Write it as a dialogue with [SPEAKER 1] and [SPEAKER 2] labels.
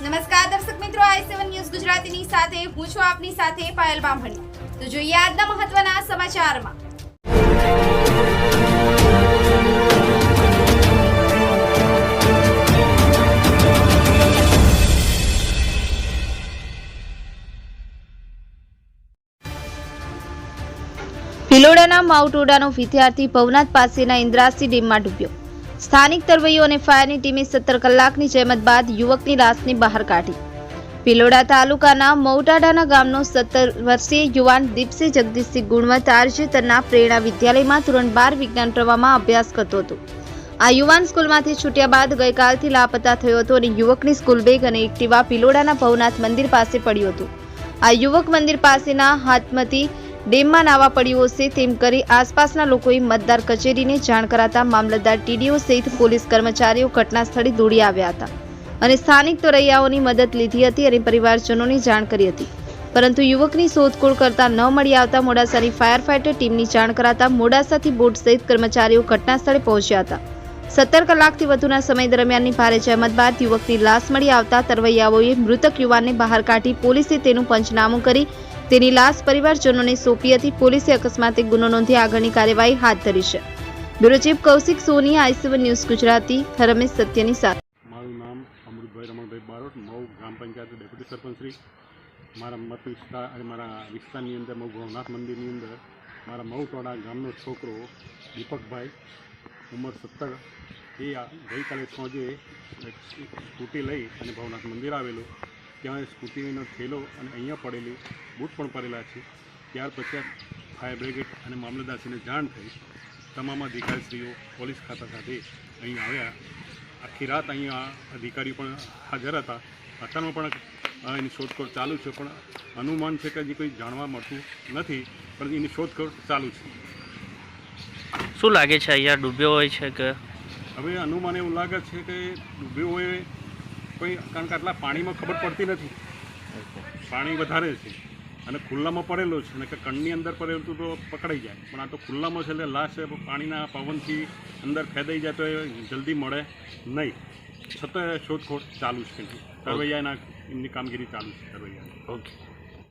[SPEAKER 1] નમસ્કાર દર્શક મિત્રો, આઈ સેવન ન્યૂઝ ગુજરાતીની સાથે, હું છું આપની સાથે પાયલ બામણી. તો જોઈએ આજના મહત્વના સમાચારમાં.
[SPEAKER 2] ભિલોડાના માઉટોડાનો વિદ્યાર્થી ભવનાથ પાસેના ઇન્દ્રાસી ડેમમાં ડૂબ્યો. સ્થાનિક તરવૈયો અને ફાયરની ટીમે સત્તર કલાકની જહેમત બાદ યુવકની લાશને બહાર કાઢી. પિલોડા તાલુકાના મૌટાડાના ગામનો સત્તર વર્ષીય યુવાન દીપસિંહ જગદીશસિંહ ગુણવત તાજેતરના પ્રેરણા વિદ્યાલયમાં ધોરણ બાર વિજ્ઞાન પ્રવાહમાં અભ્યાસ કરતો હતો. આ યુવાન સ્કૂલમાંથી છૂટ્યા બાદ ગઈકાલથી લાપતા થયો હતો અને યુવકની સ્કૂલ બેગ અને એક્ટિવા પિલોડાના ભવનાથ મંદિર પાસે પડ્યું હતું. આ યુવક મંદિર પાસેના હાથમતી ડેમમાં નાવા પડ્યું હશે તેમ કરી આસપાસના લોકોએ મતદાર કચેરીને જાણ કરાતા મામલતદાર ટીડીઓ સહિત પોલીસ કર્મચારીઓ ઘટના દોડી આવ્યા હતા અને સ્થાનિક તોરૈયાઓની મદદ લીધી હતી અને પરિવારજનોને જાણ કરી હતી. પરંતુ યુવકની શોધખોળ કરતા ન મળી આવતા મોડાસાની ફાયર ફાઇટર ટીમની જાણ કરાતા મોડાસાથી બોટ સહિત કર્મચારીઓ ઘટના સ્થળે પહોંચ્યા હતા. સત્તર કલાકથી વધુના સમય દરમિયાનની ભારે જહેમત બાદ યુવકની લાશ મળી આવતા તરવૈયાઓએ મૃતક યુવાનને બહાર કાઢી પોલીસે તેનું પંચનામું કરી તેની લાશ પરિવારજનોને સોંપી હતી. પોલીસે અકસ્માતે ગુનો નોંધી આગળની કાર્યવાહી હાથ ધરી છે. Bureau chief Kaushik Soni IC one news Gujarati Ramesh સત્યની સાથે.
[SPEAKER 3] મારું નામ અમૃતભાઈ રમણભાઈ બારોટ મઉ ગ્રામ પંચાયત ડેપ્યુટી સરપંચશ્રી મારા મત વિસ્તાર અને મારા વિસ્તારની અંદર મઉ ભવનાથ મંદિરની અંદર મારા મઉટોડા ગામનો છોકરો દીપકભાઈ, ઉંમર સત્તર. એ ગઈકાલે સાંજે સ્કૂટી લઈ અને ભવનાથ મંદિર આવેલું. ત્યાં સ્કૂટીનો થેલો અને અહીંયા પડેલી બૂટ પણ પડેલા છે. ત્યાર પછી ફાયર બ્રિગેડ અને મામલતદારશ્રીને જાણ થઈ. તમામ અધિકારીશ્રીઓ પોલીસ ખાતા સાથે અહીં આવ્યા. આખી રાત અહીંયા અધિકારીઓ પણ હાજર હતા. અત્યારમાં પણ એની શોધખોળ ચાલુ છે પણ અનુમાન છે કે હજી કોઈ જાણવા મળતું નથી પણ એની શોધખોળ ચાલુ છે.
[SPEAKER 4] શું લાગે છે અહીંયા ડૂબ્યો હોય છે કે?
[SPEAKER 3] હવે અનુમાન એવું લાગે છે કે ડૂબ્યો હોય કોઈ કારણ કે આટલા પાણીમાં ખબર પડતી નથી. પાણી વધારે છે. અને ખુલ્લામાં પડેલો છે. અને કે કણની અંદર પડેલું તો પકડાઈ જાય. પણ આ તો ખુલ્લામાં છે એટલે લાશ પાણીના પવનથી અંદર ખેદાઈ જાય તો એ જલ્દી મળે નહીં. છતાં શોધખોળ ચાલુ છે. તરવૈયાના એમની કામગીરી ચાલુ છે તરવૈયા
[SPEAKER 4] ઓકે